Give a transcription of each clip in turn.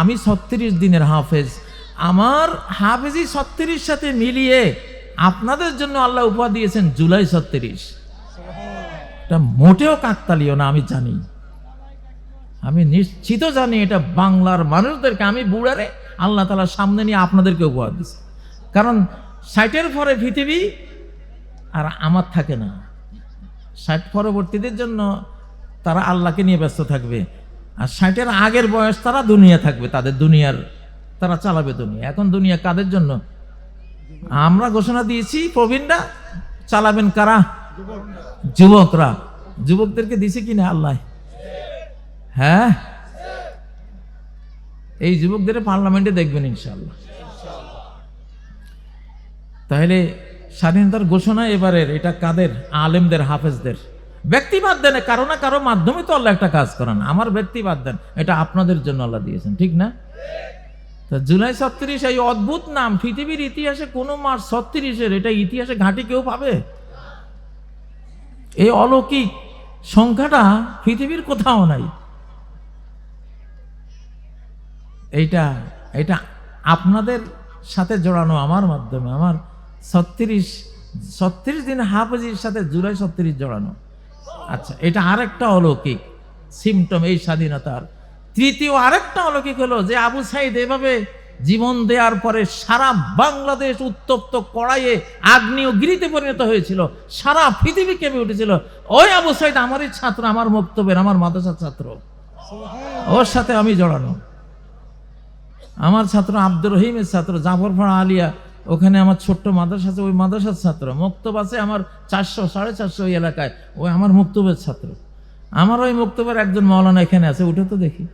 আমি ছত্রিশ দিনের হাফেজ। আমার হাফেজি ছত্রিশ সাথে মিলিয়ে আপনাদের জন্য আল্লাহ উপহার দিয়েছেন জুলাই ছত্রিশ। এটা মোটেও কাকতালীয় না, আমি জানি। আমি নিশ্চিত জানি এটা বাংলার মানুষদেরকে, আমি বুড়ারে আল্লাহ তালার সামনে নিয়ে আপনাদেরকে উপহার দিচ্ছে কারণ ষাটের পরে পৃথিবী আর আমার থাকে না। ষাট পরবর্তীদের জন্য তারা আল্লাহকে নিয়ে ব্যস্ত থাকবে। আর ষাটের আগের বয়স তারা দুনিয়া থাকবে, তাদের দুনিয়ার তারা চালাবে দুনিয়া। এখন দুনিয়া কাদের জন্য? আমরা ঘোষণা দিয়েছি, প্রবীণরা চালাবেন কারা? যুবকরা। যুবকদেরকে দিছে কিনা আল্লাহ? হ্যাঁ? এই যুবকদের পার্লামেন্টে দেখবেন ইনশাল্লাহ তাহলে স্বাধীনতার ঘোষণা এবারের, এটা কাদের? আলেমদের, হাফেজদের। ব্যক্তি বাদ দেন কারও না কারও মাধ্যমে তো আল্লাহ একটা কাজ করান। আমার ব্যক্তি বাদ দেন, এটা আপনাদের জন্য আল্লাহ দিয়েছেন, ঠিক না? তা জুলাই ছত্রিশ এই অদ্ভুত নাম, পৃথিবীর ইতিহাসে কোনো মাস ছত্রিশের, এটা ইতিহাসে ঘাঁটি কেউ পাবে? এই অলৌকিক সংখ্যাটা পৃথিবীর কোথাও নাই। এইটা এটা আপনাদের সাথে জড়ানো আমার মাধ্যমে, আমার ছত্রিশ ছত্রিশ দিন হাফেজির সাথে জুলাই ছত্রিশ জড়ানো। আচ্ছা এটা আরেকটা অলৌকিক সিমটম এই স্বাধীনতার। তৃতীয় আরেকটা অলৌকিক হলো যে আবু সাইদ এভাবে জীবন দেওয়ার পরে সারা বাংলাদেশ উত্তপ্ত কড়াইয়ে আগ্নেয়গিরিতে পরিণত হয়েছিল, সারা পৃথিবী কেঁপে উঠেছিল। ওই আবু সাইদ আমারই ছাত্র, আমার বক্তব্যের আমার মাদ্রাসার ছাত্র। ওর সাথে আমি জড়ানো। আমার ছাত্র আব্দুর রহিমের ছাত্র জাফরফাড়া আলিয়া ওখানে আমার ছোট্ট মাদ্রাসা আছে, ওই মাদ্রাসার ছাত্র। মুক্তব আছে আমার চারশো, সাড়ে চারশো ওই এলাকায়। ওই আমার মুক্তবের ছাত্র। আমার ওই মুক্তবের একজন মৌলানা এখানে আছে উঠে তো দেখি।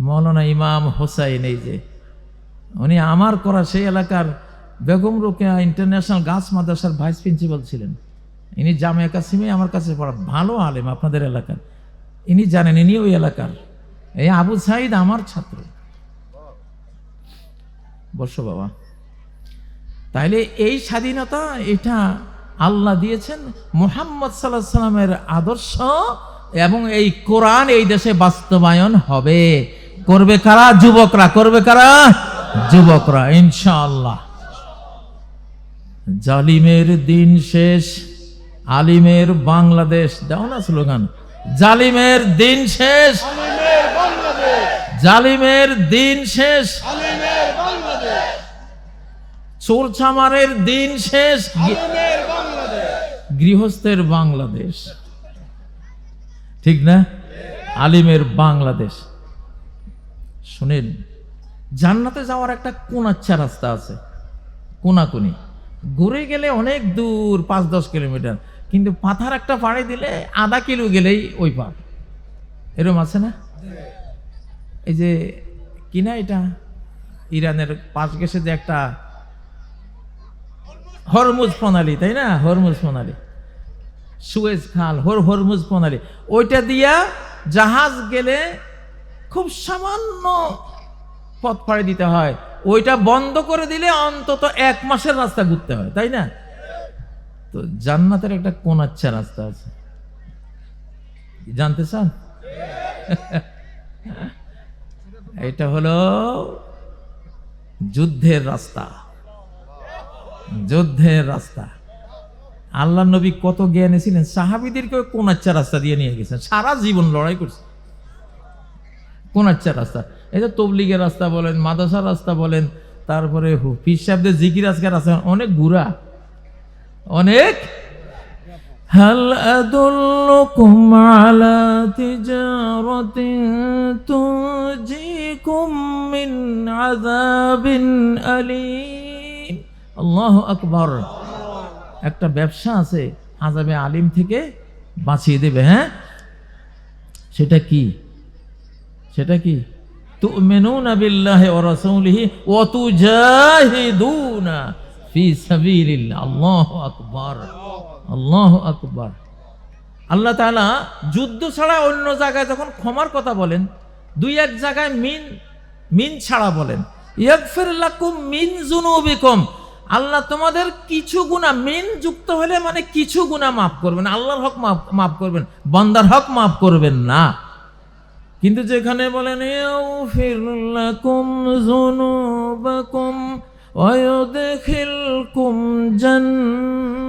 মৌলানা ইমাম হোসাইন এই যে। উনি আমার করা সেই এলাকার বেগম রোকেয়া ইন্টারন্যাশনাল গাছ মাদ্রাসার ভাইস প্রিন্সিপাল ছিলেন। ইনি জামিয়া কাসিমে আমার কাছে পড়া ভালো আলেম আপনাদের এলাকার। ইনি জানেন ইনি ওই এলাকার। এই আবু সাইদ আমার ছাত্র। বর্ষ বাবা। তাইলে এই স্বাধীনতা এটা আল্লাহ দিয়েছেন মুহাম্মদ সাল্লাহ সাল্লামের আদর্শ এবং এই কোরআন এই দেশে বাস্তবায়ন হবে। করবে কারা? যুবকরা। করবে কারা? যুবকরা ইনশাআল্লাহ। জালিমের দিন শেষ আলিমের বাংলাদেশ। দাও না স্লোগান। জালিমের দিন শেষ। জালিমের দিন শেষ। চোর চামারের দিন শেষ। গৃহস্থের বাংলাদেশ। ঠিক না? আলিমের বাংলাদেশ। শুনেন জান্নাতে যাওয়ার একটা কোনাচ্ছা রাস্তা আছে। কোনাকুনি। ঘুরে গেলে অনেক দূর পাঁচ দশ কিলোমিটার। কিন্তু পাথার একটা পাড়ি দিলে আধা কিলো গেলেই ওই পার। এরম আছে না? এই যে কিনা এটা? ইরানের পাশ গেছে যে একটা হরমুজ প্রণালী, তাই না? হরমুজ প্রণালী। সুয়েজ খাল, হর হরমুজ প্রণালী। ওইটা দিয়া জাহাজ গেলে খুব সামান্য পথ পাড়ি দিতে হয়। ওইটা বন্ধ করে দিলে অন্তত এক মাসের রাস্তা ঘুরতে হয়, তাই না? তো জান্নাতের একটা কোনাচ্ছা রাস্তা আছে। জানতে চান? এটা হলো যুদ্ধের রাস্তা। যুদ্ধের রাস্তা আল্লাহ নবী কত জ্ঞানী ছিলেন সাহাবিদেরকে ওই কোনাচ্চা রাস্তা দিয়ে নিয়ে গেছেন সারা জীবন লড়াই করছে কোনাচ্চা রাস্তা এই যে তবলিগের রাস্তা বলেন মাদ্রাসার রাস্তা বলেন তারপরে পিস সাহেবদের জিকির আজকের রাস্তা অনেক ঘুরা অনেক هل أدلكم على تجارة تنجيكم من عذاب أليم الله أكبر একটা ব্যবসা আছে আজাবে আলিম থেকে বাঁচিয়ে দেবে হ্যাঁ সেটা কি সেটা কি তুমিনুনা বিল্লাহি ওয়া রাসূলিহি ওয়া তুজাহিদুনা ফি সাবিলিল্লাহ আল্লাহু আকবার আল্লাহু আকবার আল্লাহ তাআলা যুদ্ধ ছাড়া অন্য জায়গায় যখন ক্ষমার কথা বলেন দুই এক জায়গায় মিন মিন ছাড়া বলেন ইয়াগফির লাকুম মিন যুনুবিকুম আল্লাহ তোমাদের কিছু গুণা মিন যুক্ত হলে মানে কিছু গুণা মাফ করবেন আল্লাহর হক মাফ মাফ করবেন বান্দার হক মাফ করবেন না কিন্তু যেখানে বলেন يغفر لكم ذنوبكم ويدخلكم جنات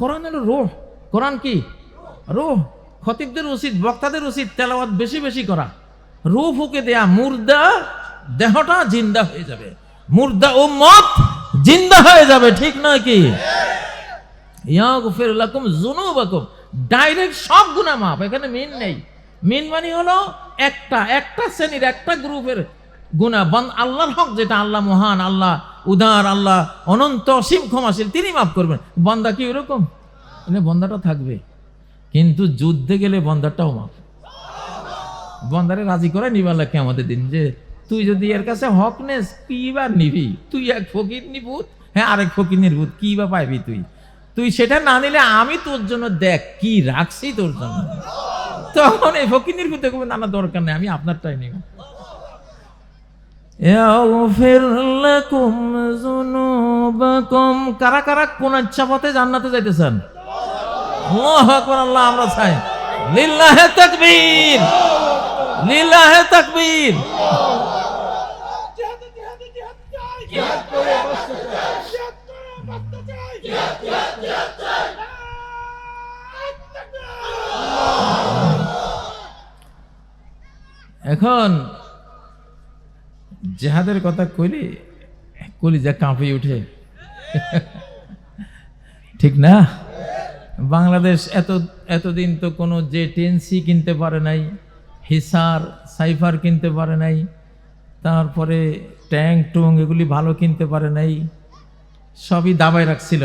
কোরআন হলো রোহ কোরআন কি রোহ খতিবদের উচিত বক্তাদের উচিত তেলাওয়াত বেশি বেশি করা রূহ ফুকে দেয়া মুর্দা দেহটা জিন্দা হয়ে যাবে। মুর্দা ও মত জিন্দা হয়ে যাবে, ঠিক না কি? ইয়াগফির লাকুম যুনুবাকুম। ডাইরেক্ট সব গুনাহ মাফ, এখানে মিন নেই। মিন মানে হলো একটা একটা শ্রেণির, একটা গ্রুপের গুনাহ। বন, আল্লাহর হক যেটা, আল্লাহ মহান, আল্লাহ উদার, আল্লাহ অনন্ত অসীম ক্ষমাশীল, তিনি মাফ করবেন। বন্দা কি ওরকম? বন্দাটা থাকবে। কিন্তু যুদ্ধে গেলে বন্দাটাও মাফ। বন্দারে রাজি করে নিবার লাগে আমাদের দিন যে তুই যদি এর কাছে হক নেস, কি বা নিবি? তুই এক ফকির নিভূত? হ্যাঁ আরেক ফকির নির্ভূত, কি বা পাইবি তুই? তুই সেটা না নিলে আমি তোর জন্য দেখ, কি রাখছি তোর জন্য। তখন এই ফকির নির্ভূত দেখব নানা দরকার নেই, আমি আপনার টাই নেব কারা কারা কোন ইচ্ছা পথে জান্নাতে যাইতেছেন? আল্লাহ আমরা চাই। লিল্লাহে তাকবীর লিল্লাহে তাকবীর। এখন জেহাদের কথা কইলে কলিজা কাঁপে উঠে। ঠিক না? বাংলাদেশ এত, এতদিন তো কোনো যে টেন্সি কিনতে পারে নাই, হিসার, সাইফার কিনতে পারে নাই, তারপরে ট্যাঙ্ক টুং এগুলি ভালো কিনতে পারে নাই, সবই দাবাই রাখছিল।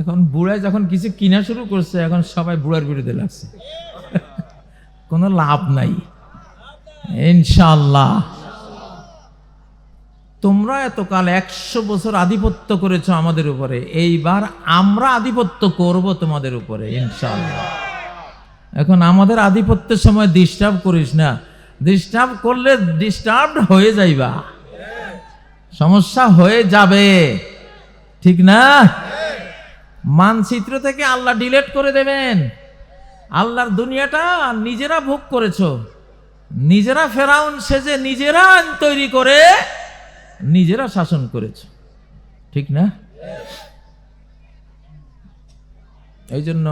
এখন বুড়ায় যখন কিছু কিনা শুরু করছে, এখন সবাই বুড়ার বিরুদ্ধে লাগছে। কোনো লাভ নাই। ইনশাল্লাহ তোমরা এতকাল একশো বছর আধিপত্য করেছ আমাদের উপরে। এইবার আমরা আধিপত্য করব তোমাদের উপরে ইনশাল্লাহ এখন আমাদের আধিপত্যের সময় ডিস্টার্ব করিস না। ডিস্টার্ব করলে ডিস্টার্ব হয়ে যাইবা। সমস্যা হয়ে যাবে। ঠিক না? মানচিত্র থেকে আল্লাহ ডিলেট করে দেবেন। আল্লাহর দুনিয়াটা নিজেরা ভোগ করেছ। নিজেরা ফেরাউন সেজে নিজেরা তৈরি করে নিজেরা শাসন করেছ। ঠিক না? এই জন্য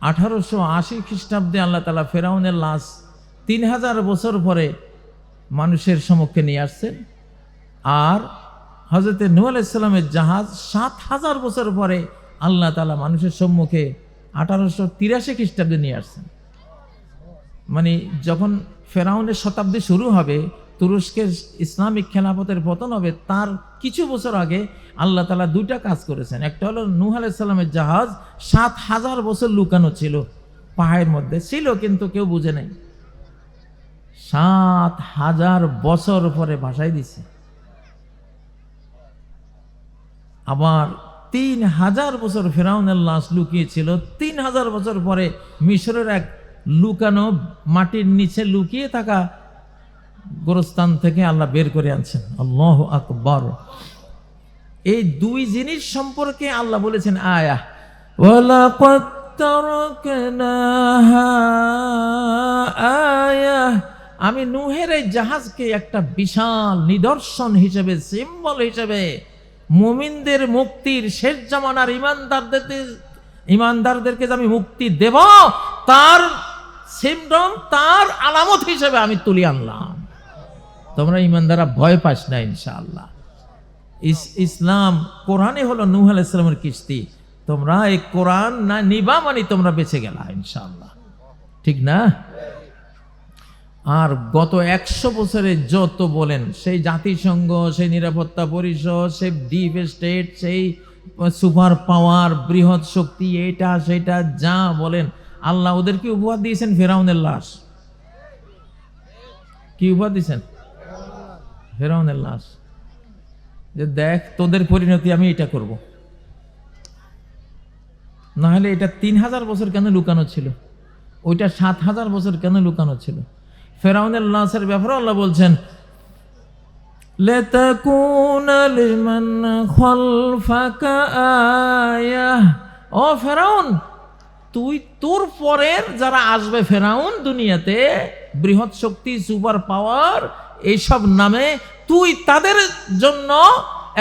আঠারোশো আশি খ্রিস্টাব্দে আল্লাহ তালা ফেরাউনের লাশ তিন হাজার বছর পরে মানুষের সম্মুখে নিয়ে আসছেন। আর হজরতে নূ আলাইসাল্লামের জাহাজ সাত হাজার বছর পরে আল্লাহ তালা মানুষের সম্মুখে আঠারোশো তিরাশি খ্রিস্টাব্দে নিয়ে আসছেন। মানে যখন ফেরাউনের শতাব্দী শুরু হবে তুরস্কের ইসলামিক খেলাফতের পতন হবে তার কিছু বছর আগে আল্লাহ তালা দুইটা কাজ করেছেন। একটা হলো নূহ আলাইসাল্লামের জাহাজ সাত হাজার বছর লুকানো ছিল, পাহাড়ের মধ্যে ছিল কিন্তু কেউ বুঝে নাই। সাত হাজার বছর পরে ভাসাই দিছে। আবার তিন হাজার বছর ফেরাউনের লাশ লুকিয়েছিল, তিন হাজার বছর পরে মিশরের এক লুকানো মাটির নিচে লুকিয়ে থাকা গোরস্থান থেকে আল্লাহ বের করে আনছেন। আল্লাহ আকবর। এই দুই জিনিস সম্পর্কে আল্লাহ বলেছেন আয়া। আমি নুহের এই জাহাজকে একটা বিশাল নিদর্শন হিসেবে, সিম্বল হিসেবে, মুমিনদের মুক্তির শেষ জামানার ইমানদারদের ইমানদারদেরকে যে আমি মুক্তি দেব, তার সিমটম তার আলামত হিসেবে আমি তুলি আনলাম। তোমরা ইমানদারা ভয় পাস না, ইনশাআল্লাহ। ইসলাম কোরআনে হলো নূহ আলাইসালামের কিস্তি। তোমরা এই কোরআন না নিবা মানে তোমরা বেঁচে গেলা, ইনশাআল্লাহ। ঠিক না? আর গত একশো বছরে যত বলেন, সেই জাতিসংঘ, সেই নিরাপত্তা পরিষদ, সেই ডিপ স্টেট, সেই সুপার পাওয়ার, বৃহৎ শক্তি, এটা, সেটা, যা বলেন, আল্লাহ ওদেরকে উপহার দিয়েছেন ফেরাউনের লাশ। কি উপহার দিয়েছেন? ফেরাউনের লাশ যে দেখ তোদের পরিণতি আমি এটা করব না হলে এটা তিন হাজার বছর কেন লুকানো ছিল ওইটা সাত হাজার বছর কেন লুকানো ছিল ফেরাউনের লাশের ব্যাপারে আল্লাহ বলছেন لتكون لمن خلفك آية ও ফেরাউন তুই তোর পরের যারা আসবে ফেরাউন দুনিয়াতে বৃহৎ শক্তি সুপার পাওয়ার এইসব নামে তুই তাদের জন্য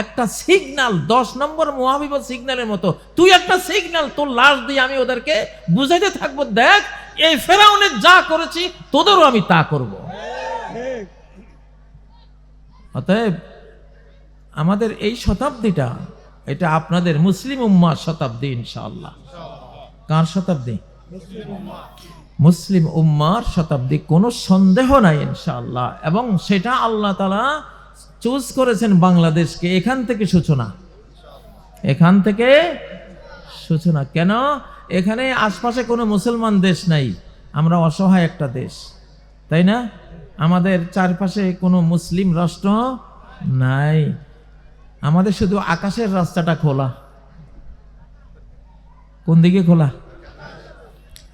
একটা সিগনাল দশ নম্বর মহাবিব সিগন্যালের মতো। তুই একটা সিগন্যাল তোর লাশ দিয়ে আমি ওদেরকে বুঝাইতে থাকব, দেখ, এই ফেরাউনের যা করেছি, তোদেরও আমি তা করব। অতএব, আমাদের এই শতাব্দীটা, এটা আপনাদের মুসলিম উম্মার শতাব্দী, ইনশাআল্লাহ। কার শতাব্দী? মুসলিম উম্মার শতাব্দী কোনো সন্দেহ নাই ইনশাআল্লাহ। এবং সেটা আল্লাহ তালা চুজ করেছেন বাংলাদেশকে। এখান থেকে সূচনা। এখান থেকে সূচনা। কেন? এখানে আশপাশে কোনো মুসলমান দেশ নাই। আমরা অসহায় একটা দেশ। তাই না? আমাদের চারপাশে কোনো মুসলিম রাষ্ট্র নাই। আমাদের শুধু আকাশের রাস্তাটা খোলা। কোন দিকে খোলা?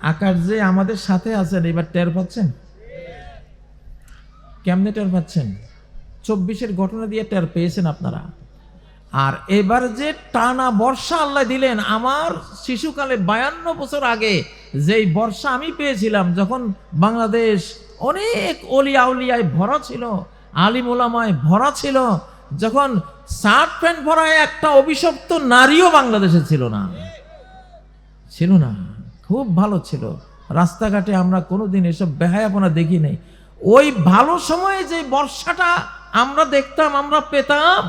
আকাশ যে আমাদের সাথে আছেন, এবার টের পাচ্ছেন? কেমনে টের পাচ্ছেন? চব্বিশের ঘটনা দিয়ে টের পেয়েছেন আপনারা। আর এবার যে টানা বর্ষা আল্লাহ দিলেন, আমার শিশুকালে বায়ান্ন বছর আগে যেই বর্ষা আমি পেয়েছিলাম, যখন বাংলাদেশ অনেক অলিয়া উলিয়ায় ভরা ছিল, আলিম ওলামায় ভরা ছিল, যখন শার্ট প্যান্ট ভরা একটা অভিশপ্ত নারীও বাংলাদেশে ছিল না। ছিল না। খুব ভালো ছিল। রাস্তাঘাটে আমরা কোনোদিন এসব বেহায়াপনা দেখি নাই। ওই ভালো সময়ে যে বর্ষাটা আমরা দেখতাম, আমরা পেতাম,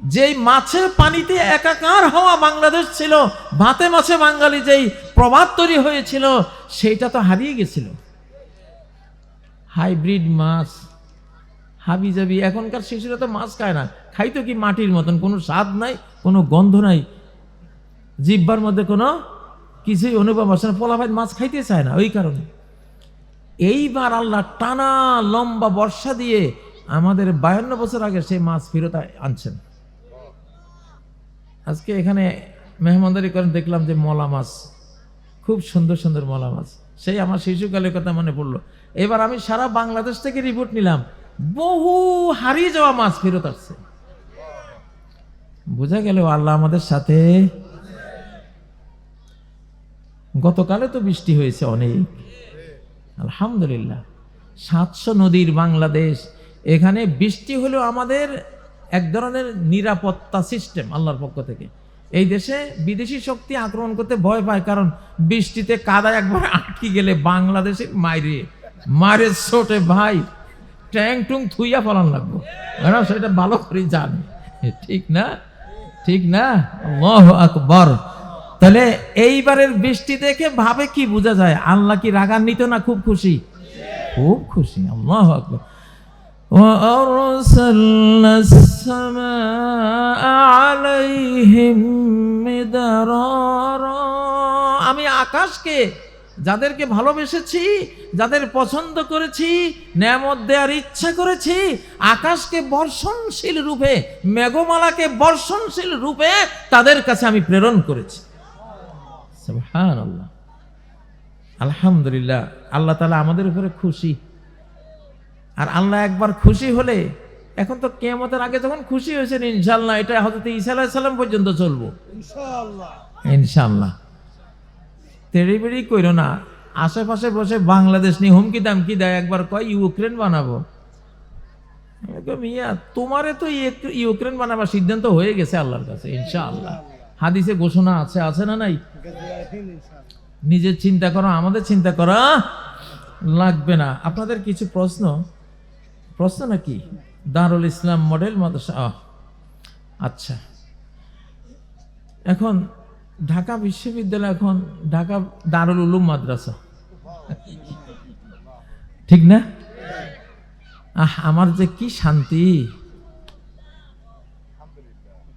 যেই মাছের পানিতে একাকার হওয়া বাংলাদেশ ছিল, ভাতে মাছে বাঙালি যেই প্রভাব তৈরি হয়েছিল, সেইটা তো হারিয়ে গেছিল। হাইব্রিড মাছ হাবি জাবি এখনকার শিশুরা তো মাছ খায় না। খাইতো কি মাটির মতন, কোনো স্বাদ নাই, কোনো গন্ধ নাই। জিব্বার মধ্যে কোনো কিছুই অনুভব আসে না। পোলাভাই মাছ খাইতে চায় না, ওই কারণে। এইবার আল্লাহ টানা লম্বা বর্ষা দিয়ে আমাদের বায়ান্ন বছর আগে সেই মাছ ফেরত আনছেন। আজকে এখানে মেহমানদারি করেন, দেখলাম যে মলা মাছ, খুব সুন্দর সুন্দর মলা মাছ। সেই আমার শিশুকালের কথা মনে পড়ল। এবার আমি সারা বাংলাদেশ থেকে রিপোর্ট নিলাম, বহু হারিয়ে যাওয়া মাছ ফেরত আসছে। বোঝা গেল আল্লাহ আমাদের সাথে গতকালে তো বৃষ্টি হয়েছে অনেক। আলহামদুলিল্লাহ। সাতশো নদীর বাংলাদেশ, এখানে বৃষ্টি হলেও আমাদের এক ধরনের নিরাপত্তা সিস্টেম আল্লাহর পক্ষ থেকে। এই দেশে বিদেশি শক্তি আক্রমণ করতে ভয় পায়, কারণ বৃষ্টিতে কাদা একবার আটকে গেলে বাংলাদেশের মাইরে মায়ের ছোটে ভাই ট্যাং টুং থুইয়া ফলান লাগবো। এরা সেটা ভালো করে জানে। ঠিক না? ঠিক না? আল্লাহ আকবর। তাহলে এইবারের বৃষ্টি দেখে ভাবে কি বোঝা যায় আল্লাহ কি রাগান্বিত না খুব খুশি খুব খুশি আল্লাহ আকবর وأرسلنا السماء عليهم مدرارا আমি আকাশকে যাদেরকে ভালোবেসেছি যাদের পছন্দ করেছি নেয়ামত দেওয়ার ইচ্ছা করেছি আকাশকে বর্ষণশীল রূপে মেঘমালাকে বর্ষণশীল রূপে তাদের কাছে আমি প্রেরণ করেছি সুবহানাল্লাহ। আলহামদুলিল্লাহ আল্লাহ তালা আমাদের উপরে খুশি। আর আল্লাহ একবার খুশি হলে এখন তো কেয়ামতের আগে যখন খুশি হয়েছেন ইনশাল্লাহ এটা হজরত আলাইহিস পর্যন্ত চলবো। ইনশাআল্লাহ। ইনশাল্লাহ তেড়ি কইরো না আশেপাশে বসে বাংলাদেশ নিয়ে হুমকি দামকি দেয় একবার কয় ইউক্রেন বানাবো? মিয়া তোমারে তো ইউক- ইউক্রেন বানাবার সিদ্ধান্ত হয়ে গেছে আল্লাহর কাছে ইনশাআল্লাহ। হাদিসে ঘোষণা আছে আছে না নাই? নিজের চিন্তা করো, আমাদের চিন্তা করা লাগবে না। আপনাদের কিছু প্রশ্ন? প্রশ্ন নাকি? দারুল ইসলাম মডেল মাদ্রাসা আচ্ছা। এখন, ঢাকা বিশ্ববিদ্যালয় এখন ঢাকা দারুল উলুম মাদ্রাসা। ঠিক না? আহ, আমার যে কি শান্তি!